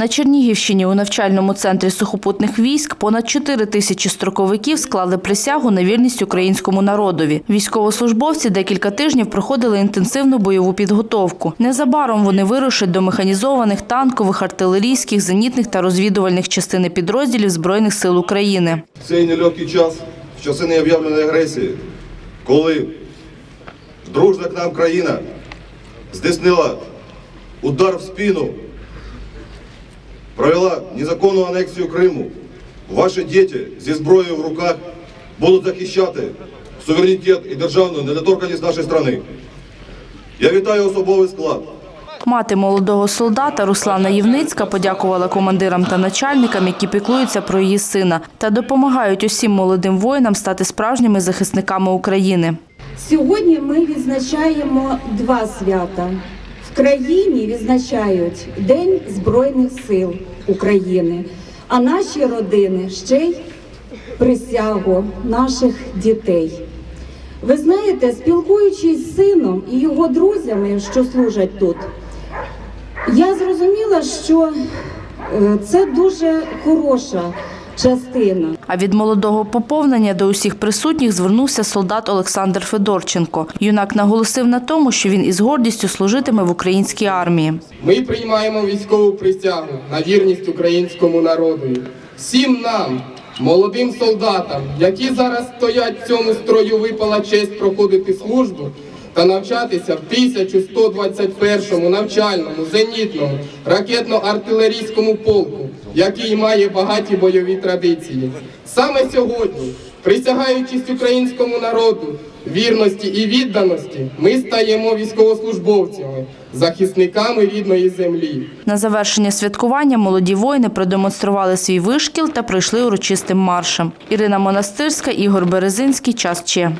На Чернігівщині у навчальному центрі сухопутних військ понад 4 тисячі строковиків склали присягу на вірність українському народові. Військовослужбовці декілька тижнів проходили інтенсивну бойову підготовку. Незабаром вони вирушать до механізованих, танкових, артилерійських, зенітних та розвідувальних частин підрозділів Збройних сил України. Цей нелегкий час, в часи необ'явленої агресії, коли дружна к нам країна здійснила удар в спину, провела незаконну анексію Криму, ваші діти зі зброєю в руках будуть захищати суверенітет і державну недоторканність нашої країни. Я вітаю особовий склад. Мати молодого солдата Руслана Євницька подякувала командирам та начальникам, які піклуються про її сина та допомагають усім молодим воїнам стати справжніми захисниками України. Сьогодні ми відзначаємо два свята. В країні відзначають День Збройних сил України, а наші родини ще й присягу наших дітей. Ви знаєте, спілкуючись з сином і його друзями, що служать тут, я зрозуміла, що е, це дуже хороша частина. А від молодого поповнення до усіх присутніх звернувся солдат Олександр Федорченко. Юнак наголосив на тому, що він із гордістю служитиме в українській армії. Ми приймаємо військову присягу на вірність українському народу. Всім нам, молодим солдатам, які зараз стоять в цьому строю, випала честь проходити службу та навчатися в 1121 навчальному зенітному ракетно-артилерійському полку, який має багаті бойові традиції. Саме сьогодні, присягаючись українському народу, вірності і відданості, ми стаємо військовослужбовцями, захисниками рідної землі. На завершення святкування молоді воїни продемонстрували свій вишкіл та пройшли урочистим маршем. Ірина Монастирська, Ігор Березинський. Час Че.